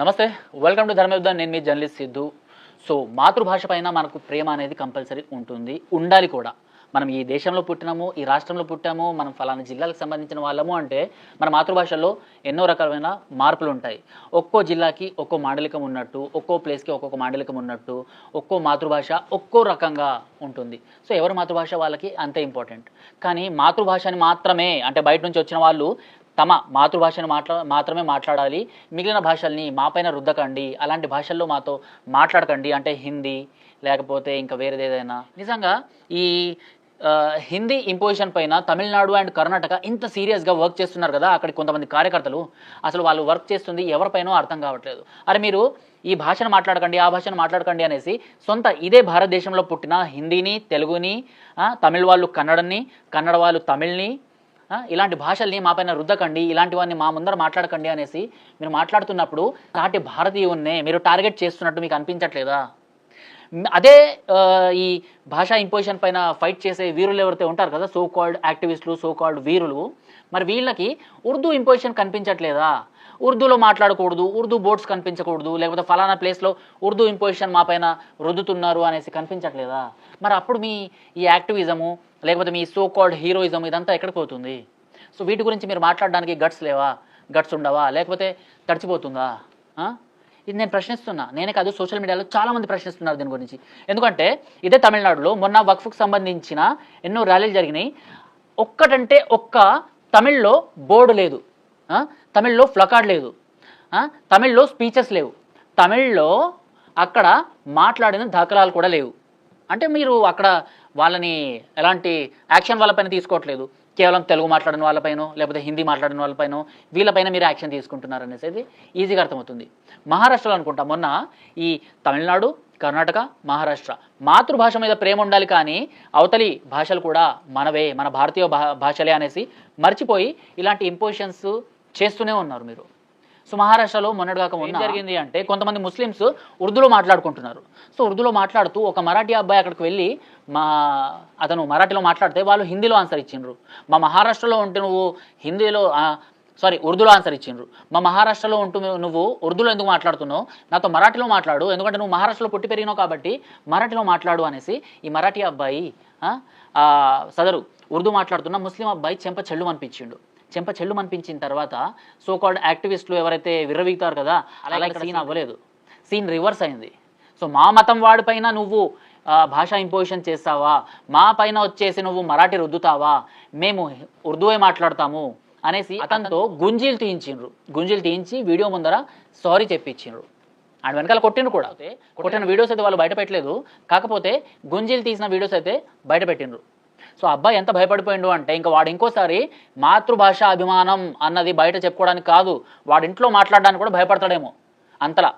నమస్తే welcome to ధర్మయుద్ధం నేను మీ journalist Siddhu. So మాతృభాష పైన మనకు ప్రేమ అనేది కంపల్సరీ ఉంటుంది. ఉండాలి కూడా. మనం ఈ దేశంలో పుట్టినాము ఈ రాష్ట్రంలో పుట్టాము మనం ఫలానా జిల్లాలకు సంబంధించిన వాళ్ళము అంటే మన మాతృభాషలో ఎన్నో రకాలైన మార్పులు ఉంటాయి. ఒక్కో జిల్లాకి ఒక్కో మాండలికం ఉన్నట్టు ఒక్కో ప్లేస్కి ఒక్కొక్క మాండలికం ఉన్నట్టు ఒక్కో మాతృభాష ఒక్కో రకంగా ఉంటుంది. సో ఎవరి మాతృభాష వాళ్ళకి అంతే ఇంపార్టెంట్ కానీ మాతృభాషని మాత్రమే అంటే బయట నుంచి వచ్చిన వాళ్ళు తమ మాతృభాషను మాట్లా మాత్రమే మాట్లాడాలి. మిగిలిన భాషల్ని మాపైన రుద్దకండి. అలాంటి భాషల్లో మాతో మాట్లాడకండి. అంటే హిందీ లేకపోతే ఇంకా వేరేది ఏదైనా. నిజంగా ఈ హిందీ ఇంపోజిషన్ పైన తమిళనాడు అండ్ కర్ణాటక ఇంత సీరియస్గా వర్క్ చేస్తున్నారు కదా అక్కడ కొంతమంది కార్యకర్తలు. అసలు వాళ్ళు వర్క్ చేస్తుంది ఎవరిపైనో అర్థం కావట్లేదు. అరే మీరు ఈ భాషను మాట్లాడకండి ఆ భాషను మాట్లాడకండి అనేసి సొంత ఇదే భారతదేశంలో పుట్టిన హిందీని తెలుగుని తమిళ్ వాళ్ళు కన్నడని కన్నడ వాళ్ళు తమిళ్ని ఇలాంటి భాషల్ని మా పైన రుద్దకండి ఇలాంటివన్నీ మా ముందర మాట్లాడకండి అనేసి మీరు మాట్లాడుతున్నప్పుడు నాటి భారతీయున్నే మీరు టార్గెట్ చేస్తున్నట్టు మీకు అనిపించట్లేదా? అదే ఈ భాషా ఇంపోజిషన్ పైన ఫైట్ చేసే వీరులు ఎవరైతే ఉంటారు కదా సో కాల్డ్ యాక్టివిస్టులు సో కాల్డ్ వీరులు మరి వీళ్ళకి ఉర్దూ ఇంపోజిషన్ కనిపించట్లేదా? ఉర్దూలో మాట్లాడకూడదు ఉర్దూ బోర్డ్స్ కనిపించకూడదు లేకపోతే ఫలానా ప్లేస్లో ఉర్దూ ఇంపోజిషన్ మా పైన రుద్దుతున్నారు అనేసి కనిపించట్లేదా? మరి అప్పుడు మీ ఈ యాక్టివిజము లేకపోతే మీ సో కాల్డ్ హీరోయిజం ఇదంతా ఎక్కడికి పోతుంది? సో వీటి గురించి మీరు మాట్లాడడానికి గట్స్ లేవా? గట్స్ ఉండవా? లేకపోతే తడిచిపోతుందా? ఆ? ఇది నేను ప్రశ్నిస్తున్నా. నేనే కాదు సోషల్ మీడియాలో చాలా మంది ప్రశ్నిస్తున్నారు దీని గురించి. ఎందుకంటే ఇదే తమిళనాడులో మొన్న వక్ఫ్కు సంబంధించిన ఎన్నో ర్యాలీలు జరిగినాయి. ఒక్కటంటే ఒక్క తమిళ్ళో బోర్డు లేదు. తమిళ్ళో ఫ్లకార్డ్ లేదు. తమిళ్ళో స్పీచెస్ లేవు. తమిళ్ళో అక్కడ మాట్లాడిన దాఖలాలు కూడా లేవు. అంటే మీరు అక్కడ వాళ్ళని ఎలాంటి యాక్షన్ వాళ్ళపైన తీసుకోవట్లేదు. కేవలం తెలుగు మాట్లాడిన వాళ్ళపైన లేకపోతే హిందీ మాట్లాడిన వాళ్ళపైనో వీళ్ళపైన మీరు యాక్షన్ తీసుకుంటున్నారు అనేసి ఈజీగా అర్థమవుతుంది. మహారాష్ట్రలో అనుకుంటా మొన్న ఈ తమిళనాడు కర్ణాటక మహారాష్ట్ర మాతృభాష మీద ప్రేమ ఉండాలి కానీ అవతలి భాషలు కూడా మనవే మన భారతీయ భా భాషలే అనేసి మర్చిపోయి ఇలాంటి ఇంపోజిషన్స్ చేస్తూనే ఉన్నారు మీరు. సో మహారాష్ట్రలో మొన్నటిదాకా మొన్న ఏం జరిగింది అంటే కొంతమంది ముస్లిమ్స్ ఉర్దూలో మాట్లాడుకుంటున్నారు. సో ఉర్దూలో మాట్లాడుతూ ఒక మరాఠీ అబ్బాయి అక్కడికి వెళ్ళి మా అతను మరాఠీలో మాట్లాడితే వాళ్ళు హిందీలో ఆన్సర్ ఇచ్చిండ్రు. మా మహారాష్ట్రలో ఉంటే నువ్వు హిందీలో సారీ ఉర్దూలో ఆన్సర్ ఇచ్చిండ్రు. మా మహారాష్ట్రలో ఉంటూ నువ్వు ఉర్దూలో ఎందుకు మాట్లాడుతున్నావు? నాతో మరాఠీలో మాట్లాడు ఎందుకంటే నువ్వు మహారాష్ట్రలో పుట్టి పెరిగినావు కాబట్టి మరాఠీలో మాట్లాడు అనేసి ఈ మరాఠీ అబ్బాయి సదరు ఉర్దూ మాట్లాడుతున్న ముస్లిం అబ్బాయి చెంప చెల్లు అనిపించిండు. చెంప చెల్లు అనిపించిన తర్వాత సో కాల్డ్ యాక్టివిస్టులు ఎవరైతే విర్రవీగుతారు కదా అలా ఇక్కడ సీన్ అవ్వలేదు. సీన్ రివర్స్ అయింది. సో మా మతం వాడిపైన నువ్వు భాషా ఇంపోజిషన్ చేస్తావా? మా పైన వచ్చేసి నువ్వు మరాఠీ రుద్దుతావా? మేము ఉర్దూవే మాట్లాడతాము అనేసి అతనితో గుంజీలు తీయించిండ్రు. గుంజీలు తీయించి వీడియో ముందర సారీ చెప్పించిండ్రు. అండ్ వెనకాల కొట్టిండ్రు కూడా. కొట్టిన వీడియోస్ అయితే వాళ్ళు బయట పెట్టలేదు కాకపోతే గుంజీలు తీసిన వీడియోస్ అయితే బయట పెట్టిండ్రు సో అబ్బాయి ఎంత భయపడిపోయిండు అంటే ఇంకా వాడు ఇంకోసారి మాతృభాష అభిమానం అన్నది బయట చెప్పుకోవడానికి కాదు. వాడింట్లో మాట్లాడడానికి కూడా భయపడతాడేమో. అంతలా.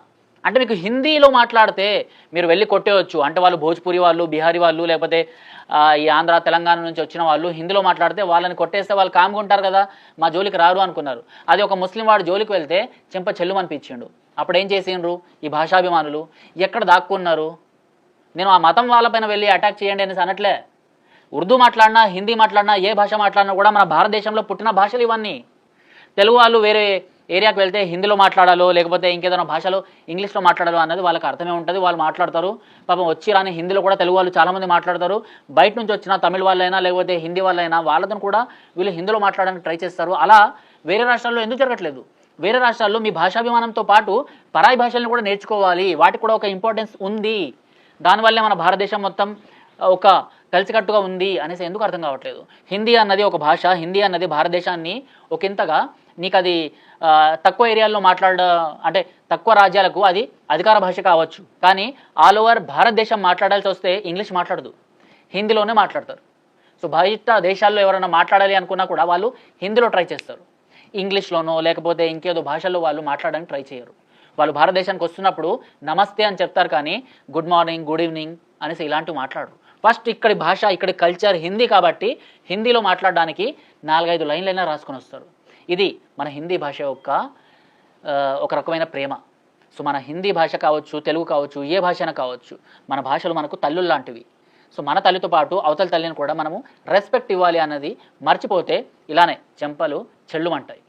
అంటే మీకు హిందీలో మాట్లాడితే మీరు వెళ్ళి కొట్టేయచ్చు. అంటే వాళ్ళు భోజ్పురి వాళ్ళు బీహారీ వాళ్ళు లేకపోతే ఈ ఆంధ్ర తెలంగాణ నుంచి వచ్చిన వాళ్ళు హిందీలో మాట్లాడితే వాళ్ళని కొట్టేస్తే వాళ్ళు కామ్గుంటారు కదా మా జోలికి రారు అనుకున్నారు. అది ఒక ముస్లిం వాడు జోలికి వెళ్తే చెంప చెల్లు అనిపించిండు అప్పుడు ఏం చేసిండ్రు? ఈ భాషాభిమానులు ఎక్కడ దాక్కున్నారు? నేను ఆ మతం వాళ్ళపైన వెళ్ళి అటాక్ చేయండి అనేసి అనట్లే. ఉర్దూ మాట్లాడినా హిందీ మాట్లాడినా ఏ భాష మాట్లాడినా కూడా మన భారతదేశంలో పుట్టిన భాషలు ఇవన్నీ. తెలుగు వాళ్ళు వేరే ఏరియాకి వెళ్తే హిందీలో మాట్లాడాలో లేకపోతే ఇంకేదైనా భాషలో ఇంగ్లీష్లో మాట్లాడాలో అన్నది వాళ్ళకి అర్థమే ఉంటుంది. వాళ్ళు మాట్లాడతారు. పాపం వచ్చి రాని హిందీలో కూడా తెలుగు వాళ్ళు చాలామంది మాట్లాడతారు. బయట నుంచి వచ్చిన తమిళ వాళ్ళైనా లేకపోతే హిందీ వాళ్ళైనా వాళ్ళతో కూడా వీళ్ళు హిందీలో మాట్లాడడానికి ట్రై చేస్తారు. అలా వేరే రాష్ట్రాల్లో ఎందుకు జరగట్లేదు? వేరే రాష్ట్రాల్లో మీ భాషాభిమానంతో పాటు పరాయి భాషలను కూడా నేర్చుకోవాలి. వాటికి కూడా ఒక ఇంపార్టెన్స్ ఉంది. దానివల్లే మన భారతదేశం మొత్తం ఒక కలిసికట్టుగా ఉంది అనేసి ఎందుకు అర్థం కావట్లేదు? హిందీ అన్నది ఒక భాష హిందీ అన్నది భారతదేశాన్ని ఒకంతగా నీకు అది తక్కువ ఏరియాల్లో మాట్లాడ అంటే తక్కువ రాజ్యాలకు అది అధికార భాష కావచ్చు. కానీ ఆల్ ఓవర్ భారతదేశం మాట్లాడాల్సి వస్తే ఇంగ్లీష్ మాట్లాడదు. హిందీలోనే మాట్లాడతారు. సో బయట దేశాల్లో ఎవరైనా మాట్లాడాలి అనుకున్నా కూడా వాళ్ళు హిందీలో ట్రై చేస్తారు. ఇంగ్లీష్లోనో లేకపోతే ఇంకేదో భాషల్లో వాళ్ళు మాట్లాడడానికి ట్రై చేయరు. వాళ్ళు భారతదేశానికి వస్తున్నప్పుడు నమస్తే అని చెప్తారు కానీ గుడ్ మార్నింగ్ గుడ్ ఈవినింగ్ అనేసి ఇలాంటివి మాట్లాడరు. ఫస్ట్ ఇక్కడి భాష ఇక్కడి కల్చర్ హిందీ కాబట్టి హిందీలో మాట్లాడడానికి నాలుగైదు లైన్లైనా రాసుకొని వస్తారు. ఇది మన హిందీ భాష యొక్క ఒక రకమైన ప్రేమ. సో మన హిందీ భాష కావచ్చు తెలుగు కావచ్చు ఏ భాషైనా కావచ్చు మన భాషలు మనకు తల్లులు లాంటివి. సో మన తల్లితో పాటు అవతల తల్లిని కూడా మనము రెస్పెక్ట్ ఇవ్వాలి అన్నది మర్చిపోతే ఇలానే చెంపలు చెల్లుమంటాయి